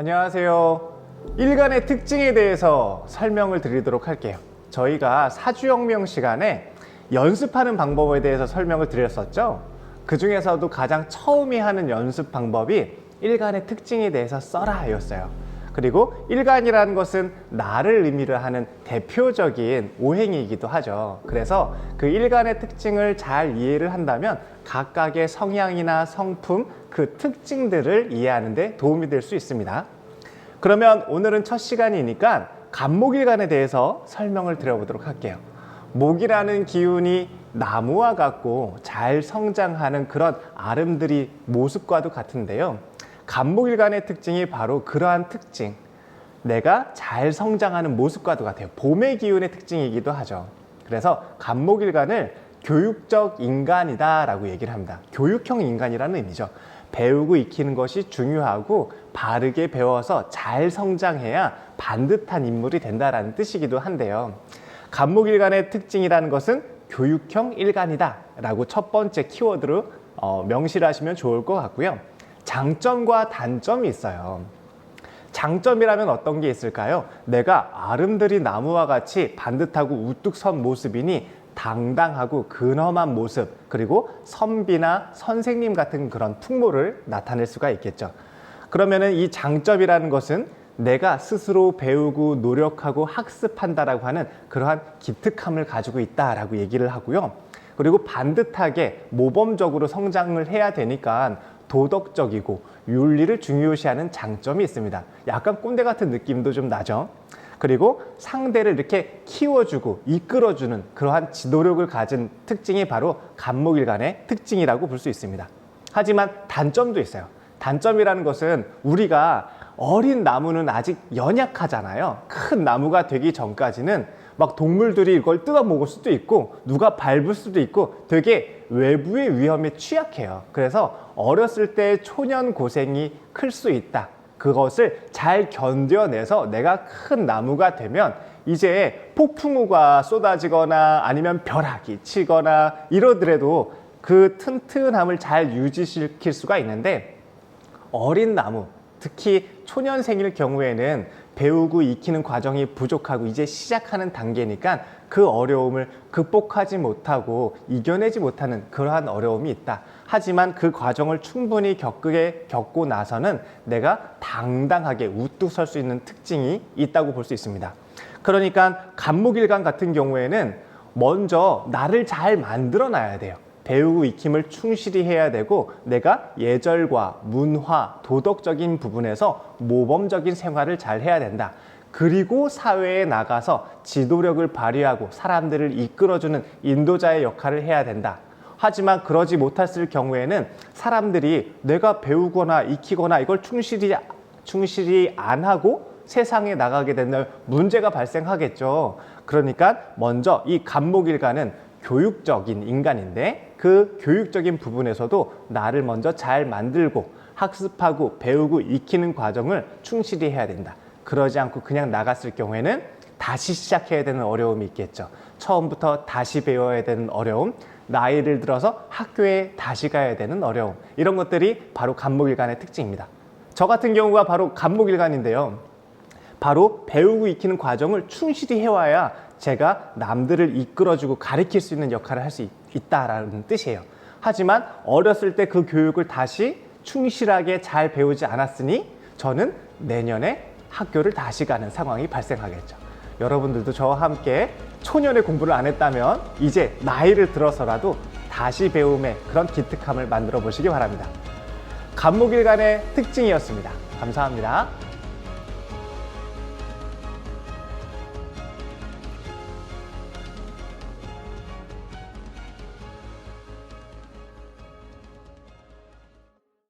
안녕하세요. 일간의 특징에 대해서 설명을 드리도록 할게요. 저희가 사주혁명 시간에 연습하는 방법에 대해서 설명을 드렸었죠. 그 중에서도 가장 처음에 하는 연습 방법이 일간의 특징에 대해서 써라 였어요. 그리고 일간이라는 것은 나를 의미를 하는 대표적인 오행이기도 하죠. 그래서 그 일간의 특징을 잘 이해를 한다면 각각의 성향이나 성품, 그 특징들을 이해하는 데 도움이 될 수 있습니다. 그러면 오늘은 첫 시간이니까 간목일간에 대해서 설명을 드려보도록 할게요. 목이라는 기운이 나무와 같고 잘 성장하는 그런 아름드리 모습과도 같은데요. 간목일간의 특징이 바로 그러한 특징. 내가 잘 성장하는 모습과도 같아요. 봄의 기운의 특징이기도 하죠. 그래서 간목일간을 교육적 인간이다라고 얘기를 합니다. 교육형 인간이라는 의미죠. 배우고 익히는 것이 중요하고 바르게 배워서 잘 성장해야 반듯한 인물이 된다라는 뜻이기도 한데요. 간목일간의 특징이라는 것은 교육형 일간이다라고 첫 번째 키워드로 어, 명시를 하시면 좋을 것 같고요. 장점과 단점이 있어요. 장점이라면 어떤 게 있을까요? 내가 아름드리 나무와 같이 반듯하고 우뚝 선 모습이니 당당하고 근엄한 모습 그리고 선비나 선생님 같은 그런 풍모를 나타낼 수가 있겠죠. 그러면은 이 장점이라는 것은 내가 스스로 배우고 노력하고 학습한다라고 하는 그러한 기특함을 가지고 있다라고 얘기를 하고요. 그리고 반듯하게 모범적으로 성장을 해야 되니까 도덕적이고 윤리를 중요시하는 장점이 있습니다. 약간 꼰대 같은 느낌도 좀 나죠. 그리고 상대를 이렇게 키워주고 이끌어주는 그러한 지도력을 가진 특징이 바로 간목일간의 특징이라고 볼 수 있습니다. 하지만 단점도 있어요. 단점이라는 것은 우리가 어린 나무는 아직 연약하잖아요. 큰 나무가 되기 전까지는 막 동물들이 이걸 뜯어 먹을 수도 있고 누가 밟을 수도 있고 되게 외부의 위험에 취약해요. 그래서 어렸을 때 초년 고생이 클 수 있다. 그것을 잘 견뎌내서 내가 큰 나무가 되면 이제 폭풍우가 쏟아지거나 아니면 벼락이 치거나 이러더라도 그 튼튼함을 잘 유지시킬 수가 있는데 어린 나무, 특히 초년생일 경우에는 배우고 익히는 과정이 부족하고 이제 시작하는 단계니까 그 어려움을 극복하지 못하고 이겨내지 못하는 그러한 어려움이 있다. 하지만 그 과정을 충분히 겪게 겪고 나서는 내가 당당하게 우뚝 설 수 있는 특징이 있다고 볼 수 있습니다. 그러니까 간목일간 같은 경우에는 먼저 나를 잘 만들어 놔야 돼요. 배우고 익힘을 충실히 해야 되고 내가 예절과 문화, 도덕적인 부분에서 모범적인 생활을 잘 해야 된다. 그리고 사회에 나가서 지도력을 발휘하고 사람들을 이끌어주는 인도자의 역할을 해야 된다. 하지만 그러지 못했을 경우에는 사람들이 내가 배우거나 익히거나 이걸 충실히 충실히 안 하고 세상에 나가게 되는 문제가 발생하겠죠. 그러니까 먼저 이 간목일가는 교육적인 인간인데 그 교육적인 부분에서도 나를 먼저 잘 만들고 학습하고 배우고 익히는 과정을 충실히 해야 된다. 그러지 않고 그냥 나갔을 경우에는 다시 시작해야 되는 어려움이 있겠죠. 처음부터 다시 배워야 되는 어려움, 나이를 들어서 학교에 다시 가야 되는 어려움, 이런 것들이 바로 간목일간의 특징입니다. 저 같은 경우가 바로 간목일간인데요. 바로 배우고 익히는 과정을 충실히 해와야 제가 남들을 이끌어주고 가르칠 수 있는 역할을 할 수 있다 라는 뜻이에요. 하지만 어렸을 때 그 교육을 다시 충실하게 잘 배우지 않았으니 저는 내년에 학교를 다시 가는 상황이 발생하겠죠. 여러분들도 저와 함께 초년의 공부를 안 했다면 이제 나이를 들어서라도 다시 배움의 그런 기특함을 만들어 보시기 바랍니다. 간목일간의 특징이었습니다. 감사합니다.